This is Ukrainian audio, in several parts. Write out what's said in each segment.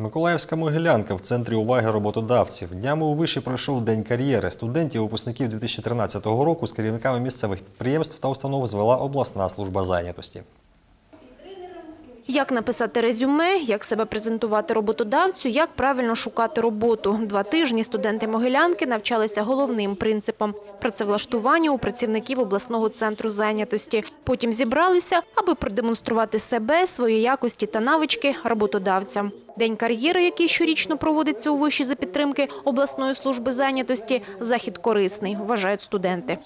Миколаївська могилянка в центрі уваги роботодавців. Днями у виші пройшов День кар'єри. Студентів випускників 2013 року з керівниками місцевих підприємств та установ звела обласна служба зайнятості. Як написати резюме, як себе презентувати роботодавцю, як правильно шукати роботу. Два тижні студенти Могилянки навчалися головним принципам – працевлаштування у працівників обласного центру зайнятості. Потім зібралися, аби продемонструвати себе, свої якості та навички роботодавцям. День кар'єри, який щорічно проводиться у виші за підтримки обласної служби зайнятості, захід корисний, вважають студенти.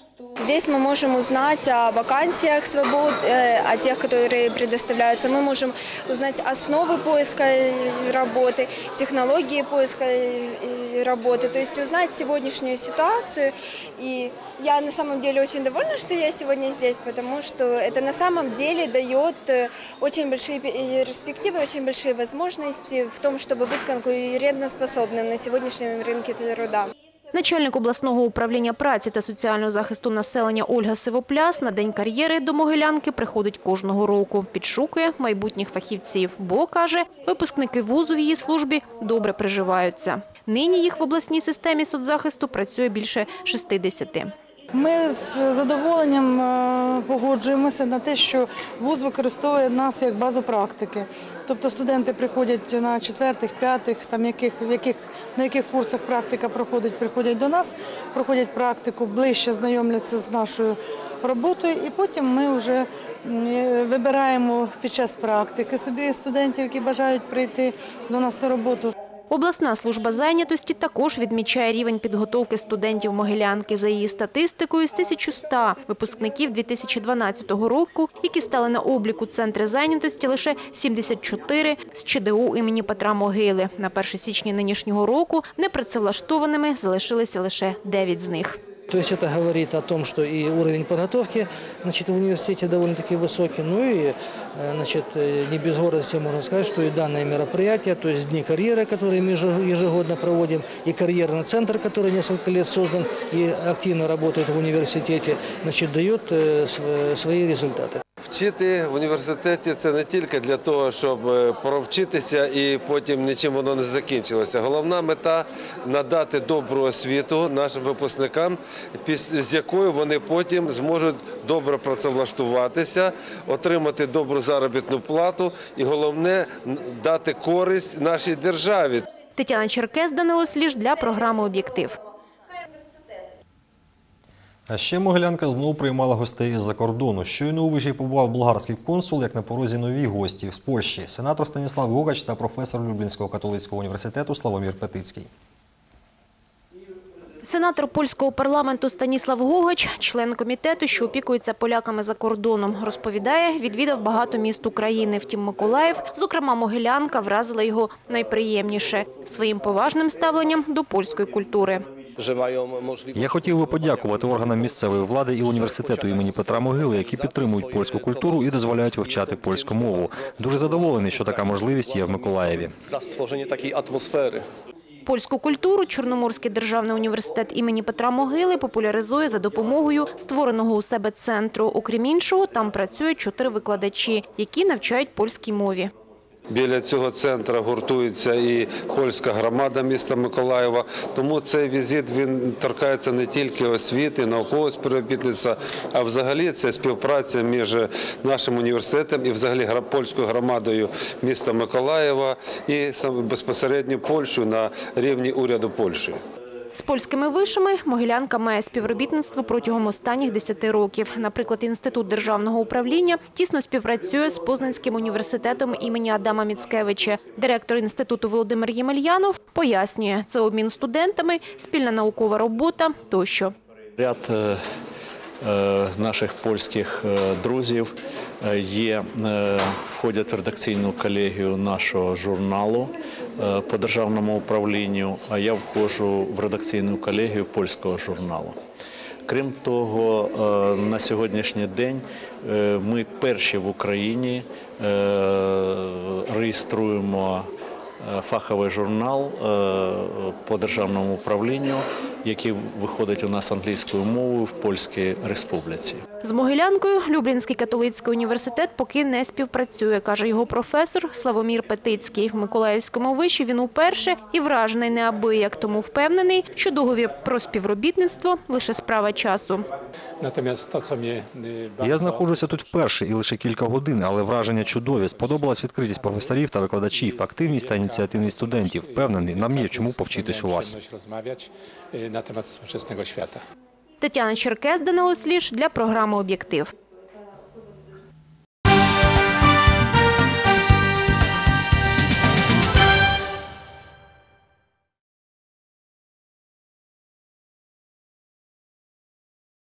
Здесь мы можем узнать о вакансиях свобод, э, о тех, которые предоставляются. Мы можем узнать основы поиска э, работы, технологии поиска э, работы, то есть узнать сегодняшнюю ситуацию. И я на самом деле очень довольна, что я сегодня здесь, потому что это на самом деле дает э, очень большие пе- перспективы, очень большие возможности в том, чтобы быть конкурентоспособным на сегодняшнем рынке труда. Начальник обласного управління праці та соціального захисту населення Ольга Сивопляс на день кар'єри до Могилянки приходить кожного року. Підшукує майбутніх фахівців, бо, каже, випускники вузу в її службі добре приживаються. Нині їх в обласній системі соцзахисту працює більше 60. Ми з задоволенням е, погоджуємося на те, що вуз використовує нас як базу практики. Тобто студенти приходять на четвертих, п'ятих, там яких, яких, на яких курсах практика проходить, приходять до нас, проходять практику, ближче знайомляться з нашою роботою, і потім ми вже е, вибираємо під час практики собі студентів, які бажають прийти до нас на роботу. Обласна служба зайнятості також відмічає рівень підготовки студентів Могилянки. За її статистикою, з 1100 випускників 2012 року, які стали на обліку центри зайнятості, лише 74 з ЧДУ імені Петра Могили. На 1 січня нинішнього року непрацевлаштованими залишилися лише 9 з них. То есть это говорит о том, что и уровень подготовки значит, в университете довольно-таки высокий, ну и э, значит, э, не без гордости можно сказать, что и данное мероприятие, то есть Дни карьеры, которые мы еже- ежегодно проводим, и карьерный центр, который несколько лет создан и активно работает в университете, значит, дает э, св- свои результаты. Вчити в університеті це не тільки для того, щоб е, провчитися і потім нічим воно не закінчилося. Головна мета надати добру освіту нашим випускникам, з якою вони потім зможуть добре працевлаштуватися, отримати добру заробітну плату і головне дати користь нашій державі. Тетяна Черкес, Данило Сліж для програми «Об'єктив». А ще Могилянка знову приймала гостей із-за кордону. Щойно у виші побував болгарський консул, як на порозі нові гості з Польщі. Сенатор Станіслав Гогач та професор Люблінського католицького університету Славомір Петицький. Сенатор польського парламенту Станіслав Гогач, член комітету, що опікується поляками за кордоном, розповідає, відвідав багато міст України. Втім, Миколаїв, зокрема Могилянка, вразила його найприємніше – своїм поважним ставленням до польської культури. Я хотів би подякувати органам місцевої влади і університету імені Петра Могили, які підтримують польську культуру і дозволяють вивчати польську мову. Дуже задоволений, що така можливість є в Миколаєві. za stworzenie takiej atmosfery. Польську культуру Чорноморський державний університет імені Петра Могили популяризує за допомогою створеного у себе центру. Окрім іншого, там працюють чотири викладачі, які навчають польській мові. Біля цього центру гуртується і польська громада міста Миколаєва. Тому цей візит він торкається не тільки освіти, наукового співробітництва, а взагалі це співпраця між нашим університетом і взагалі польською громадою міста Миколаєва і безпосередньо Польщею на рівні уряду Польщі. З польськими вишами Могилянка має співробітництво протягом останніх 10 років. Наприклад, Інститут державного управління тісно співпрацює з Познанським університетом імені Адама Міцкевича. Директор інституту Володимир Ємельянов пояснює, це обмін студентами, спільна наукова робота тощо. Ряд е, е, наших польських е, друзів є, входять в редакційну колегію нашого журналу по державному управлінню, а я входжу в редакційну колегію польського журналу. Крім того, е, на сьогоднішній день е, ми перші в Україні е, реєструємо е, фаховий журнал е, по державному управлінню який виходить у нас англійською мовою в Польській Республіці. З Могилянкою Люблінський католицький університет поки не співпрацює, каже його професор Славомір Петицький. В Миколаївському виші він уперше і вражений неабияк, тому впевнений, що договір про співробітництво – лише справа часу. Я знаходжуся тут вперше і лише кілька годин, але враження чудові. Сподобалась відкритість професорів та викладачів, активність та ініціативність студентів. Впевнений, нам є чому повчитись у вас. Na temat współczesnego świata. Тетяна Черкес, Данило Сліж для програми «Об'єктив».